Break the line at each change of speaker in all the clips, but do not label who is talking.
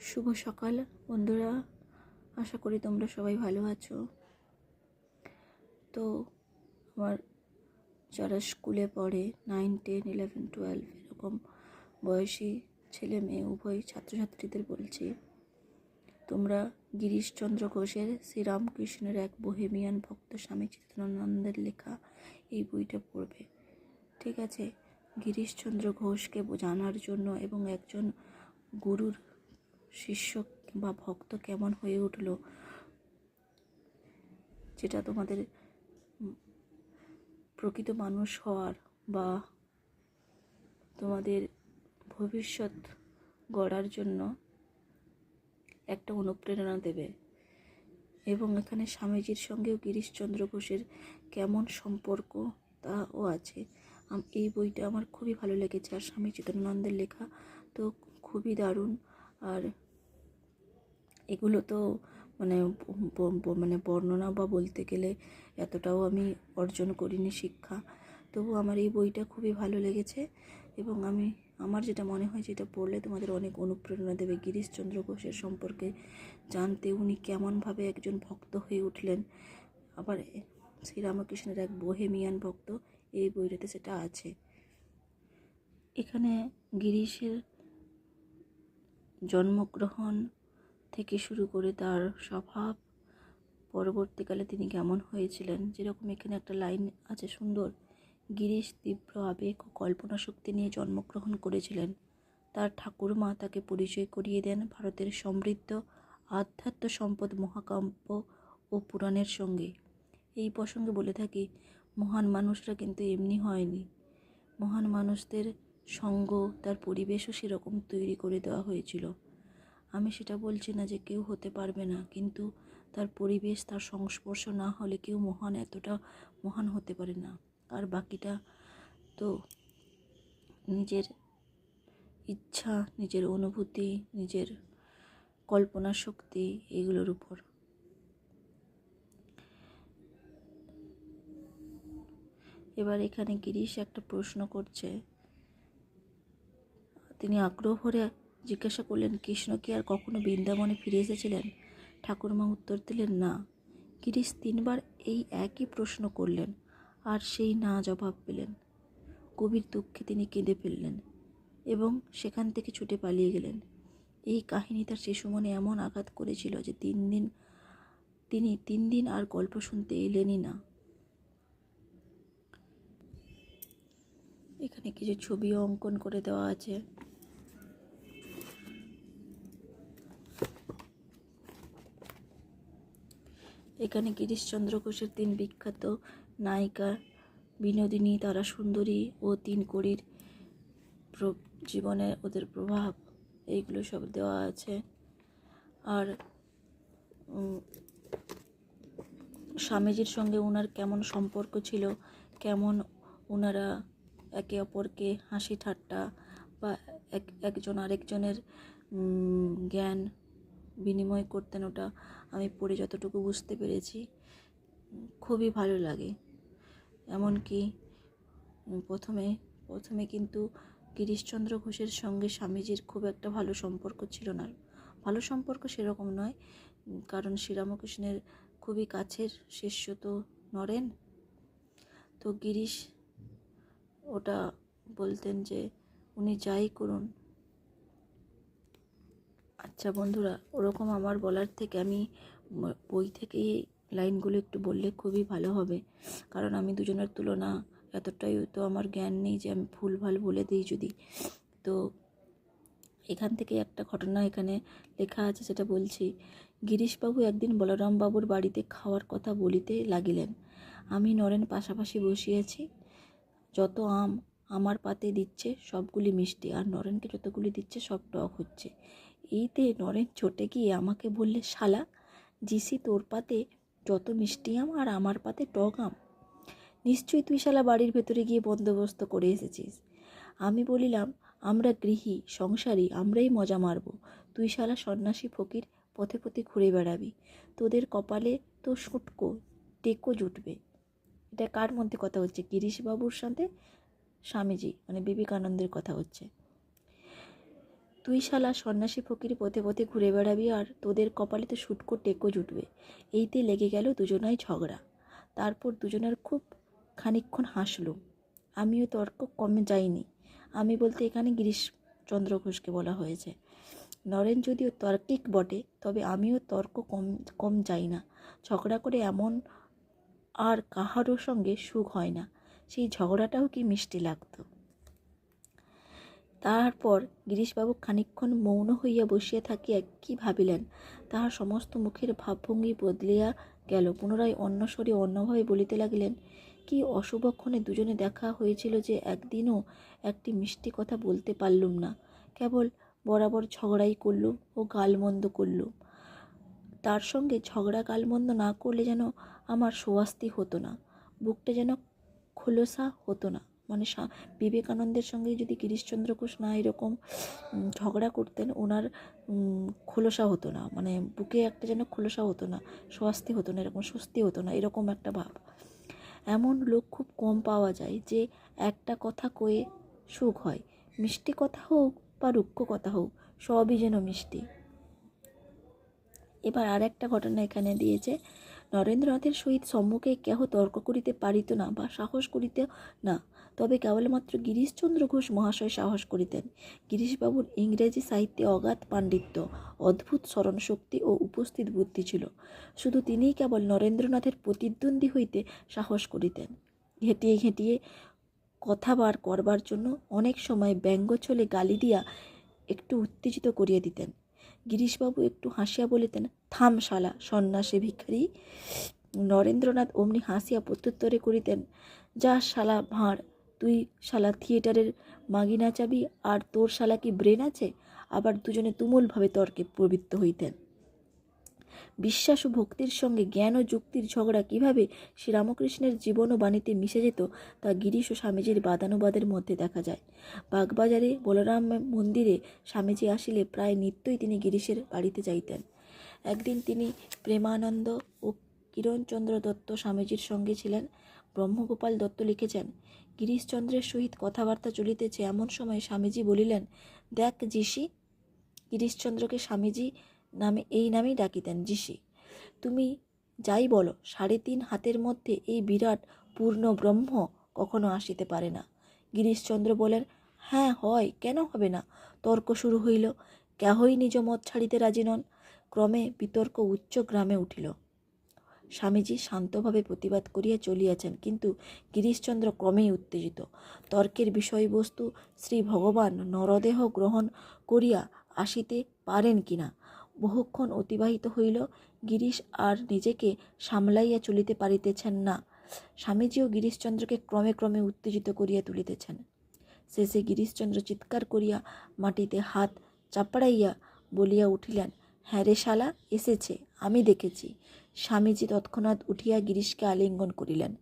শুভ সকাল, বন্ধুরা। আশা করি তোমরা সবাই ভালো আছো। তো, আমার যারা স্কুলে পড়ে নাইন টেন ইলেভেন টুয়েলভ এরকম বয়সী ছেলে মেয়ে, উভয় ছাত্রছাত্রীদের বলছি, তোমরা গিরিশচন্দ্র ঘোষের শ্রীরামকৃষ্ণের এক বোহেমিয়ান ভক্ত স্বামী চিত্তানন্দের লেখা এই বইটা পড়বে। ঠিক আছে? গিরিশচন্দ্র ঘোষকে জানার জন্য এবং একজন গুরুর শিষ্য বা ভক্ত কেমন হয়ে উঠল, যেটা তোমাদের প্রকৃত মানুষ হওয়ার বা তোমাদের ভবিষ্যৎ গড়ার জন্য একটা অনুপ্রেরণা দেবে। এবং এখানে স্বামীজির সঙ্গেও গিরিশচন্দ্র ঘোষের কেমন সম্পর্ক তাও আছে। এই বইটা আমার খুবই ভালো লেগেছে। আর স্বামী চিত্তানন্দের লেখা তো খুবই দারুণ। আর এগুলো তো মানে মানে বর্ণনা বা বলতে গেলে এতটাও আমি অর্জন করিনি শিক্ষা। তবু আমার এই বইটা খুবই ভালো লেগেছে এবং আমি, আমার যেটা মনে হয় যেটা পড়লে তোমাদের অনেক অনুপ্রেরণা দেবে গিরিশচন্দ্র ঘোষের সম্পর্কে জানতে। উনি কেমনভাবে একজন ভক্ত হয়ে উঠলেন। আবার শ্রীরামকৃষ্ণের এক বোহেমিয়ান ভক্ত, এই বইটাতে সেটা আছে। এখানে গিরিশের জন্মগ্রহণ থেকে শুরু করে তার স্বভাব পরবর্তীকালে তিনি কেমন হয়েছিলেন? যেরকম এখানে একটা লাইন আছে সুন্দর, গিরিশ তীব্র আবেগ ও কল্পনা শক্তি নিয়ে জন্মগ্রহণ করেছিলেন। তার ঠাকুরমা তাকে পরিচয় করিয়ে দেন ভারতের সমৃদ্ধ আধ্যাত্ম সম্পদ মহাকাব্য ও পুরাণের সঙ্গে। এই প্রসঙ্গে বলে থাকি, মহান মানুষরা কিন্তু এমনি হয়নি। মহান মানুষদের সঙ্গ, তার পরিবেশও সেরকম তৈরি করে দেওয়া হয়েছিল। আমি সেটা বলছি না যে কেউ হতে পারবে না, কিন্তু তার পরিবেশ, তার সংস্পর্শ না হলে কেউ মহান, এতটা মহান হতে পারে না। আর বাকিটা তো নিজের ইচ্ছা, নিজের অনুভূতি, নিজের কল্পনা শক্তি এগুলোর উপর। এবার এখানে গিরিশ একটা প্রশ্ন করছে তিনি আগ্রহ ভরে জিজ্ঞাসা করলেন, কৃষ্ণ কি আর কখনো বৃন্দাবনে ফিরে এসেছিলেন? ঠাকুরমা উত্তর দিলেন, না। গিরিশ তিনবার এই একই প্রশ্ন করলেন, আর সেই না জবাব পেলেন। কবির দুঃখে তিনি কেঁদে ফেললেন এবং সেখান থেকে ছুটে পালিয়ে গেলেন। এই কাহিনী তার শিশু মনে এমন আঘাত করেছিল যে তিন দিন, তিনি তিন দিন আর গল্প শুনতে এলেনই না। এখানে কিছু ছবিও অঙ্কন করে দেওয়া আছে। এখানে গিরিশচন্দ্র ঘোষের তিন বিখ্যাত নায়িকা, বিনোদিনী তারা সুন্দরী ও তিন কড়ির জীবনে ওদের প্রভাব, এইগুলো সব দেওয়া আছে। আর স্বামীজির সঙ্গে ওনার কেমন সম্পর্ক ছিল, কেমন ওনারা একে অপরকে হাসি ঠাট্টা বা এক, একজন আরেকজনের জ্ঞান বিনিময় করতেন ওটা, আমি পড়ে যতটুকু বুঝতে পেরেছি। খুবই ভালো লাগে। এমনকি প্রথমে প্রথমে কিন্তু গিরিশচন্দ্র ঘোষের সঙ্গে স্বামীজির খুব একটা ভালো সম্পর্ক ছিল না। ভালো সম্পর্ক সেরকম নয়, কারণ শ্রীরামকৃষ্ণের খুবই কাছের শিষ্য তো নরেন। তো গিরিশ ওটা বলতেন যে, উনি যাই করুন আচ্ছা বন্ধুরা, ওরকম আমার বলার থেকে আমি বই থেকে লাইনগুলো একটু বললে খুবই ভালো হবে। কারণ আমি দুজনের তুলনা এতটাই তো আমার জ্ঞান নেই যে আমি ভুলভাল বলে দিই যদি। তো এখান থেকে একটা ঘটনা এখানে লেখা আছে, সেটা বলছি। গিরিশবাবু একদিন বলরামবাবুর বাড়িতে খাওয়ার কথা বলিতে লাগিলেন। আমি নরেন পাশাপাশি বসিয়েছি। যত আম আমার পাতে দিচ্ছে সবগুলি মিষ্টি, আর নরেনকে যতগুলি দিচ্ছে সব টক হচ্ছে। এইতে নরেন চটে গিয়ে আমাকে বললে, শালা, জিসি তোর পাতে যত মিষ্টি আম আর আমার পাতে টক আম। নিশ্চয়ই তুই শালা বাড়ির ভেতরে গিয়ে বন্দোবস্ত করে এসেছিস আমি বলিলাম, আমরা গৃহী, সংসারী, আমরাই মজা মারব। তুই শালা সন্ন্যাসী ফকির, পথে পথে ঘুরে বেড়াবি। তোদের কপালে তো সুটকো, টেকো জুটবে। এটা কার মধ্যে কথা হচ্ছে? গিরিশবাবুর সাথে স্বামীজি মানে বিবেকানন্দের কথা হচ্ছে। তুই শালা সন্ন্যাসী ফকির পথে পথে ঘুরে বেড়াবি আর তোদের কপালে তো শুটকো টেকো জুটবে। এইতে লেগে গেল দুজনাই ঝগড়া। তারপর দুজনের খুব খানিকক্ষণ হাসলো। আমিও তর্ক কমে যাইনি। আমি বলতে এখানে গিরিশচন্দ্র ঘোষকে বলা হয়েছে। নরেন যদিও তর্কিক বটে, তবে আমিও তর্ক কম কম যাই না। ঝগড়া করে এমন আর কাহারও সঙ্গে সুখ হয় না। সেই ঝগড়াটাও কি মিষ্টি লাগতো? তারপর গিরিশবাবু খানিকক্ষণ মৌন হইয়া বসিয়া থাকিয়া কি ভাবিলেন? তাহার সমস্ত মুখের ভাবভঙ্গি বদলিয়া গেল, পুনরায় অন্য স্বরে অন্যভাবে বলিতে লাগিলেন, কি অশুভক্ষণে দুজনে দেখা হয়েছিল যে একদিনও একটি মিষ্টি কথা বলতে পারলুম না। কেবল বরাবর ঝগড়াই করলুম ও গালমন্দ করলুম। তার সঙ্গে ঝগড়া গালমন্দ না করলে যেন আমার সোয়াস্তি হতো না, বুকটা যেন খোলসা হতো না। মানে বিবেকানন্দের সঙ্গে যদি গিরিশচন্দ্র ঘোষ না এরকম ঝগড়া করতেন, ওনার খোলসা হতো না। মানে বুকে একটা যেন খোলসা হতো না, স্বস্তি হতো না, এরকম স্বস্তি হতো না, এরকম একটা ভাব। এমন লোক খুব কম পাওয়া যায় যে একটা কথা কয়ে সুখ হয়। মিষ্টি কথা হোক বা রুক্ষ কথা হোক, সবই যেন মিষ্টি। এবার আর একটা ঘটনা এখানে দিয়েছে। নরেন্দ্রনাথের সহিত সম্মুখে কেহ তর্ক করিতে পারিত না বা সাহস করিতে না। তবে কেবলমাত্র গিরিশচন্দ্র ঘোষ মহাশয় সাহস করিতেন। গিরিশবাবুর ইংরেজি সাহিত্যে অগাধ পাণ্ডিত্য, অদ্ভুত স্মরণশক্তি ও উপস্থিত বুদ্ধি ছিল। শুধু তিনিই কেবল নরেন্দ্রনাথের প্রতিদ্বন্দ্বী হইতে সাহস করিতেন। ঘেঁটিয়ে ঘেঁটিয়ে কথা বার করবার জন্য অনেক সময় ব্যঙ্গ ছলে গালি দিয়া একটু উত্তেজিত করিয়া দিতেন। গিরিশবাবু একটু হাসিয়া বলিতেন, থাম শালা, সন্ন্যাসী ভিখারি। নরেন্দ্রনাথ অমনি হাসিয়া প্রত্যুত্তরে করিতেন, যা শালা ভাঁড় তুই শালা থিয়েটারের মাগি নাচাবি আর তোর শালা কি ব্রেন আছে? আবার দুজনে তুমুলভাবে তর্কে প্রবৃত্ত হইতেন। বিশ্বাস ও ভক্তির সঙ্গে জ্ঞান ও যুক্তির ঝগড়া কীভাবে শ্রীরামকৃষ্ণের জীবন ও বাণীতে মিশে যেত, তা গিরিশ ও স্বামীজির বাদানুবাদের মধ্যে দেখা যায়। বাগবাজারে বলরাম মন্দিরে স্বামীজি আসিলে প্রায় নিত্যই তিনি গিরিশের বাড়িতে যাইতেন। একদিন তিনি প্রেমানন্দ ও কিরণচন্দ্র দত্ত স্বামীজির সঙ্গে ছিলেন। ব্রহ্মগোপাল দত্ত লিখেছেন, গিরিশচন্দ্রের সহিত কথাবার্তা চলিতেছে এমন সময় স্বামীজি বলিলেন, দেখ যিশি, গিরিশচন্দ্রকে স্বামীজি নামে এই নামেই ডাকিতেন, যিশি, তুমি যাই বলো, সাড়ে তিন হাতের মধ্যে এই বিরাট পূর্ণ ব্রহ্ম কখনো আসিতে পারে না। গিরিশচন্দ্র বলেন হ্যাঁ হয়, কেন হবে না? তর্ক শুরু হইল, কেহই নিজ মত ছাড়িতে রাজি নন। ক্রমে বিতর্ক উচ্চ গ্রামে উঠিল। স্বামীজি শান্তভাবে প্রতিবাদ করিয়া চলিয়াছেন, কিন্তু গিরিশচন্দ্র ক্রমেই উত্তেজিত। তর্কের বিষয়বস্তু শ্রী ভগবান নরদেহ গ্রহণ করিয়া আসিতে পারেন কিনা, বহুক্ষণ অতিবাহিত হইল, গিরিশ আর নিজেকে সামলাইয়া চলিতে পারিতেছেন না। স্বামীজিও গিরিশচন্দ্রকে ক্রমে ক্রমে উত্তেজিত করিয়া তুলিতেছেন। শেষে গিরিশচন্দ্র চিৎকার করিয়া মাটিতে হাত চাপড়াইয়া বলিয়া উঠিলেন হ্যাঁ রে শালা, এসেছে, আমি দেখেছি। স্বামীজি তৎক্ষণাৎ উঠিয়া গিরিশকে আলিঙ্গন করিলেন।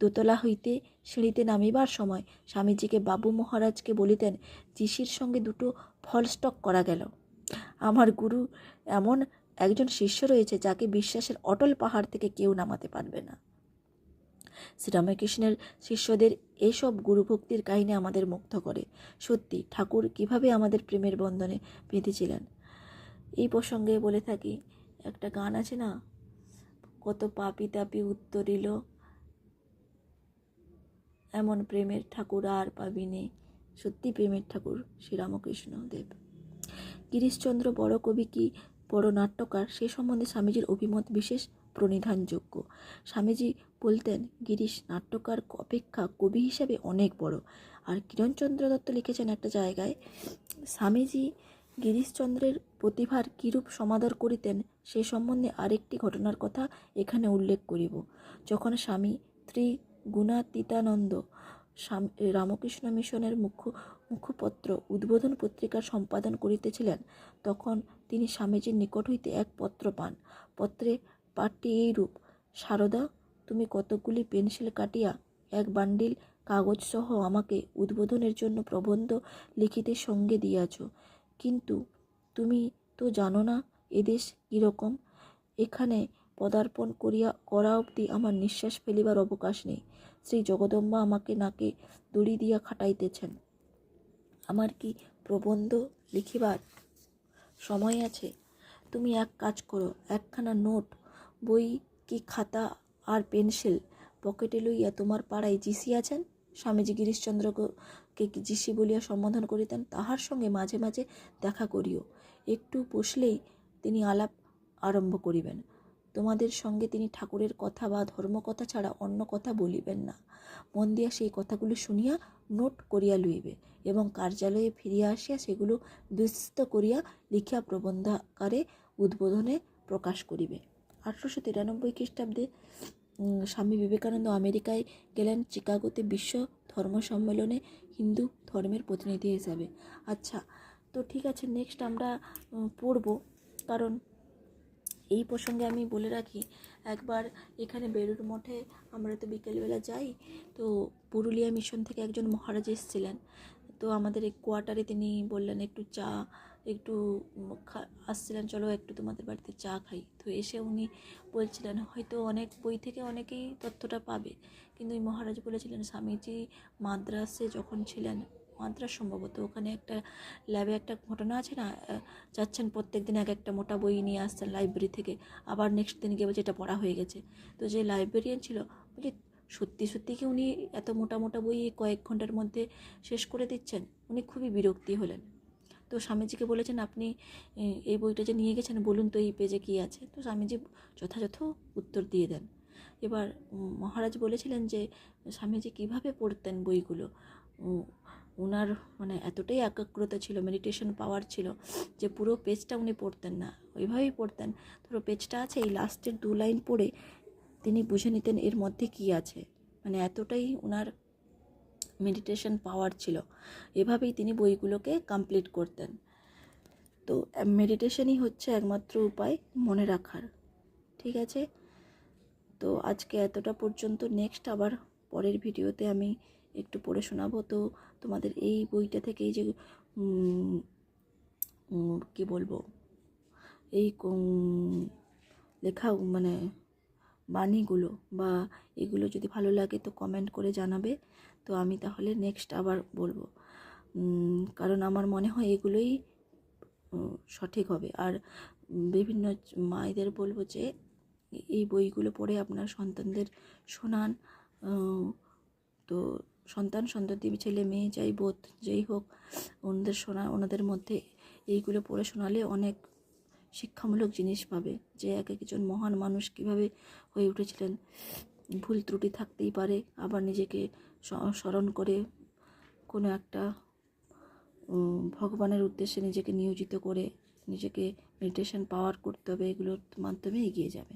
দোতলা হইতে সিঁড়িতে নামিবার সময় স্বামীজিকে বাবু মহারাজকে বলিতেন যিশির সঙ্গে দুটো ফল স্টক করা গেল। আমার গুরু এমন একজন শিষ্য রয়েছে যাকে বিশ্বাসের অটল পাহাড় থেকে কেউ নামাতে পারবে না। শ্রীরামকৃষ্ণের শিষ্যদের এসব গুরুভক্তির কাহিনী আমাদের মুগ্ধ করে। সত্যি, ঠাকুর কীভাবে আমাদের প্রেমের বন্ধনে বেঁধেছিলেন। এই প্রসঙ্গে বলে থাকি, একটা গান আছে না? কত পাপি তাপি উত্তর উত্তরিল এমন প্রেমের ঠাকুর আর পাবি পাবিনে সত্যি প্রেমের ঠাকুর শ্রীরামকৃষ্ণ দেব। গিরিশচন্দ্র বড় কবি কি বড় নাট্যকার? সে সম্বন্ধে স্বামীজির অভিমত বিশেষ প্রণিধানযোগ্য। স্বামীজি বলতেন, গিরিশ নাট্যকার অপেক্ষা কবি হিসাবে অনেক বড়। আর কিরণচন্দ্র দত্ত লিখেছেন একটা জায়গায়, স্বামীজি গিরিশচন্দ্রের প্রতিভার কিরূপ সমাদর করিতেন, সে সম্বন্ধে আরেকটি ঘটনার কথা এখানে উল্লেখ করিব। যখন স্বামী ত্রিগুণাতীতানন্দ রামকৃষ্ণ মিশনের মুখ্য, মুখপত্র উদ্বোধন পত্রিকার সম্পাদন করিতেছিলেন, তখন তিনি স্বামীজির নিকট হইতে এক পত্র পান। পত্রে পাঠটি এইরূপ, সারদা, তুমি কতকগুলি পেন্সিল কাটিয়া এক বান্ডিল কাগজসহ আমাকে উদ্বোধনের জন্য প্রবন্ধ লিখিতে সঙ্গে দিয়াছ। কিন্তু তুমি তো জানো না এদেশ কীরকম এখানে পদার্পণ করিয়া, করা অবধি আমার নিঃশ্বাস ফেলিবার অবকাশ নেই। শ্রী জগদম্বা আমাকে নাকে দড়ি দিয়া খাটাইতেছেন। আমার কি প্রবন্ধ লিখিবার সময় আছে? তুমি এক কাজ করো, একখানা নোট, বই কি খাতা আর পেন্সিল পকেটে লইয়া তোমার পাড়ায় জিসি আছেন স্বামীজি গিরিশচন্দ্রকে কি জিসি বলিয়া সম্বোধন করিতেন, তাহার সঙ্গে মাঝে মাঝে দেখা করিও। একটু বসলেই তিনি আলাপ আরম্ভ করিবেন। তোমাদের সঙ্গে তিনি ঠাকুরের কথা বা ধর্মকথা ছাড়া অন্য কথা বলিবেন না। মন দিয়া সেই কথাগুলি শুনিয়া নোট করিয়া লইবে এবং কার্যালয়ে ফিরিয়া আসিয়া সেগুলো বিস্তৃত করিয়া লিখিয়া প্রবন্ধাকারে উদ্বোধনে প্রকাশ করিবে। আঠারোশো তিরানব্বই খ্রিস্টাব্দে স্বামী বিবেকানন্দ আমেরিকায় গেলেন। চিকাগোতে বিশ্ব ধর্ম সম্মেলনে হিন্দু ধর্মের প্রতিনিধি হিসাবে। আচ্ছা তো ঠিক আছে নেক্সট আমরা পড়ব। কারণ এই প্রসঙ্গে আমি বলে রাখি, একবার এখানে বেলুর মঠে আমরা তো বিকেলবেলা যাই, তো পুরুলিয়া মিশন থেকে একজন মহারাজ এসেছিলেন। তো আমাদের এই কোয়ার্টারে তিনি বললেন, একটু চা একটু আসছিলেন, চলো একটু তোমাদের বাড়িতে চা খাই। তো এসে উনি বলছিলেন, হয়তো অনেক, বই থেকে অনেকেই তথ্যটা পাবে। কিন্তু এই মহারাজ বলেছিলেন, স্বামীজি মাদ্রাসে যখন ছিলেন, মাদ্রাস সম্ভবত ওখানে একটা ল্যাবে একটা ঘটনা আছে না যাচ্ছেন প্রত্যেক দিন এক একটা মোটা বই নিয়ে আসছেন লাইব্রেরি থেকে, আবার নেক্সট দিন গিয়ে বলছে এটা পড়া হয়ে গেছে। তো যে লাইব্রেরিয়ান ছিল, বলছে, সত্যি সত্যি কি উনি এত মোটা মোটা বই কয়েক ঘণ্টার মধ্যে শেষ করে দিচ্ছেন? উনি খুবই বিরক্তি হলেন। তো স্বামীজিকে বলেছেন, আপনি এই বইটা যে নিয়ে গেছেন, বলুন তো এই পেজে কী আছে? তো স্বামীজি যথাযথ উত্তর দিয়ে দেন। এবার মহারাজ বলেছিলেন যে, স্বামীজি কীভাবে পড়তেন বইগুলো? ওনার মানে এতটাই একাগ্রতা ছিল মেডিটেশন পাওয়ার ছিল, যে পুরো পেজটা উনি পড়তেন না। ওইভাবেই পড়তেন। ধরো পেজটা আছে, এই লাস্টের দু লাইন পড়ে তিনি বুঝে নিতেন এর মধ্যে কী আছে। মানে এতটাই ওনার মেডিটেশন পাওয়ার ছিল। এভাবেই তিনি বইগুলোকে কমপ্লিট করতেন। তো মেডিটেশনই হচ্ছে একমাত্র উপায় মনে রাখার। ঠিক আছে? তো, আজকে এতটা পর্যন্ত। নেক্সট আবার পরের ভিডিওতে আমি একটু পড়ে শোনাবো। তো, তোমাদের এই বইটা থেকে এই যে কি বলব? এই লেখা মানে বাণীগুলো বা এগুলো যদি ভালো লাগে তো কমেন্ট করে জানাবে। তো আমি তাহলে নেক্সট আবার বলব। কারণ আমার মনে হয় এগুলোই সঠিক হবে। আর বিভিন্ন মায়েদের বলব যে, এই বইগুলো পড়ে আপনার সন্তানদের শোনান। তো সন্তান সন্ততি, ছেলে মেয়ে যাই বোধ যেই হোক ওনাদের শোনা ওনাদের মধ্যে এইগুলো পড়ে শোনালে অনেক শিক্ষামূলক জিনিস পাবে। যে এক একজন মহান মানুষ কীভাবে হয়ে উঠেছিলেন। ভুল ত্রুটি থাকতেই পারে, আবার নিজেকে স্মরণ করে কোনো একটা ভগবানের উদ্দেশ্যে নিজেকে নিয়োজিত করে নিজেকে মেডিটেশন পাওয়ার করতে হবে, এগুলোর মাধ্যমে এগিয়ে যাবে।